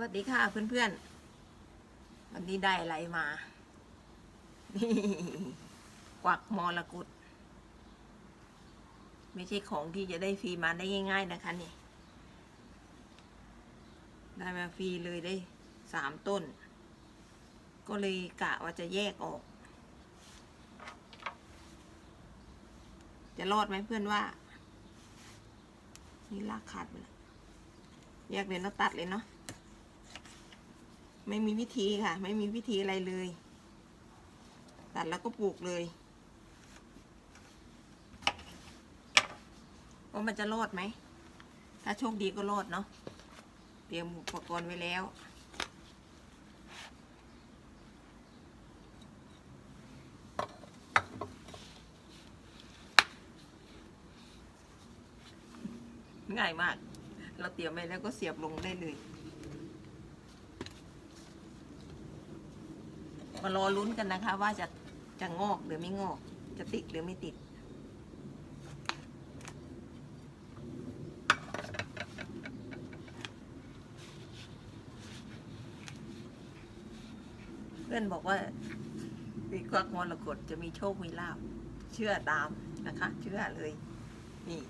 วัสดีค่ะเพื่อนๆ วันนี้ได้อะไรมา นี่กวักมรกุฎไม่ใช่ของที่จะได้ฟรีมาได้ง่าย ๆนะคะนี่ ได้มาฟรีเลยได้สามต้น ก็เลยกะว่าจะแยกออก จะรอดไหมเพื่อนว่า นี่ลากขาดไปแล้วแยกเลยเนาะตัดเลยเนาะ ไม่มีวิธีค่ะ ไม่มีวิธีอะไรเลย ตัดแล้วก็ปลูกเลยว่ามันจะรอดไหม ถ้าโชคดีก็รอดเนาะเตรียมอุปกรณ์ไว้แล้วง่ายมาก เราเตรียมไว้แล้วก็เสียบลงได้เลย มารอลุ้นกันนะคะ ว่าจะจะงอกหรือไม่งอก จะติดหรือไม่ติด เพื่อนบอกว่าปีกวักมรกตจะมีโชคมีลาบเชื่อตามนะคะ เชื่อเลย นี่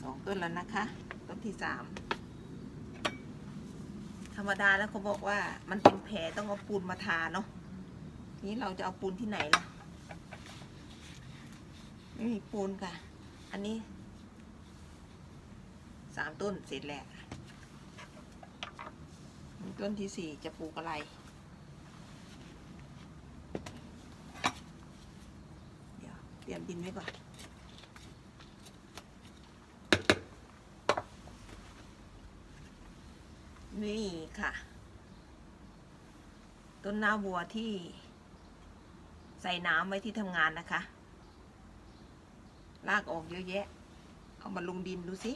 สองต้นแล้วนะคะ ต้นที่สาม ธรรมดาแล้วเขาบอกว่ามันเป็นแผลต้องเอาปูนมาทาเนาะนี้เราจะเอาปูนที่ไหนล่ะไม่มีปูนค่ะ อันนี้สามต้นเสร็จแล้วต้นที่สี่จะปลูกอะไรเดี๋ยวเตรียมดินไว้ก่อน นี่ ค่ะ ต้นหน้าวัวที่ ใส่น้ำไว้ที่ทำงานนะคะ ลากออกเยอะแยะ เอามาลงดินดูสิ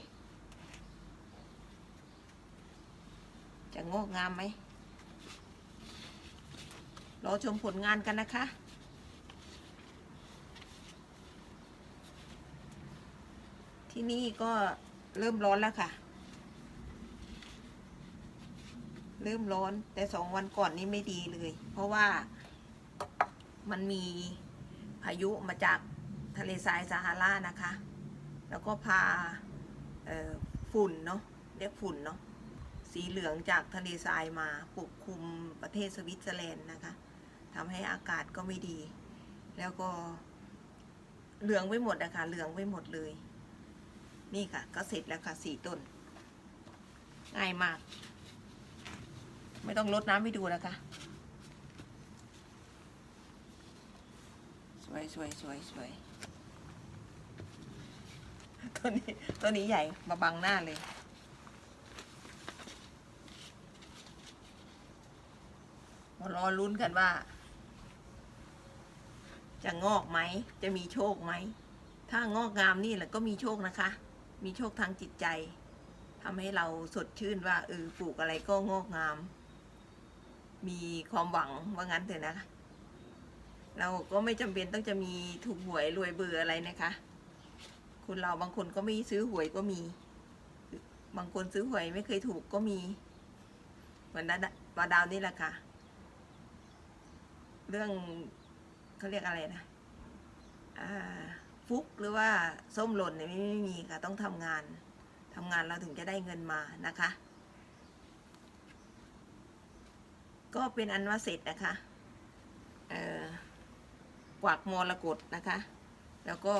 จะงอกงามไหมรอชมผลงานกันนะคะที่นี่ก็เริ่มร้อนแล้วค่ะ เริ่มร้อน แต่สองวันก่อนนี้ไม่ดีเลย เพราะว่ามันมีพายุมาจากทะเลทรายซาฮารานะคะ แล้วก็พาฝุ่นเนาะเรียกฝุ่นเนาะสีเหลืองจากทะเลทรายมาปกคลุมประเทศสวิตเซอร์แลนด์นะคะทำให้อากาศก็ไม่ดี แล้วก็เหลืองไว้หมดนะคะเหลืองไว้หมดเลย นี่ค่ะ ก็เสร็จแล้วค่ะสี่ต้น ง่ายมาก ไม่ต้องลดน้ำให้ดูนะคะ สวยสวยสวยสวยตัวนี้ตัวนี้ใหญ่มาบังหน้าเลย มารอลุ้นกันว่า จะงอกไหม จะมีโชคไหม ถ้างอกงามนี่แหละก็มีโชคนะคะ มีโชคทางจิตใจทำให้เราสดชื่นว่าเออปลูกอะไรก็งอกงาม มีความหวังว่างั้นเถอะนะคะ เราก็ไม่จำเป็นต้องจะมีถูกหวยรวยเบอร์อะไรนะคะคุณเราบางคนก็ไม่ซื้อหวยก็มี บางคนซื้อหวยไม่เคยถูกก็มีเหมือนวาดาวนี่แหละค่ะ เรื่องเขาเรียกอะไรนะฟุกหรือว่าส้มหล่นเนี่ยไม่ไม่มีค่ะต้องทำงานทำงานเราถึงจะได้เงินมานะคะ ก็เป็นอันว่าเสร็จนะคะเอ่อกวักมรกตนะคะ แล้วก็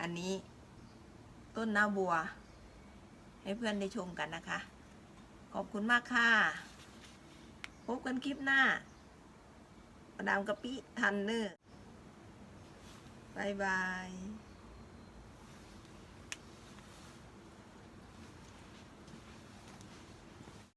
อันนี้ต้นหน้าบัว ให้เพื่อนได้ชมกันนะคะ ขอบคุณมากค่ะ พบกันคลิปหน้าประดามกะปิทันเนอร์บายบาย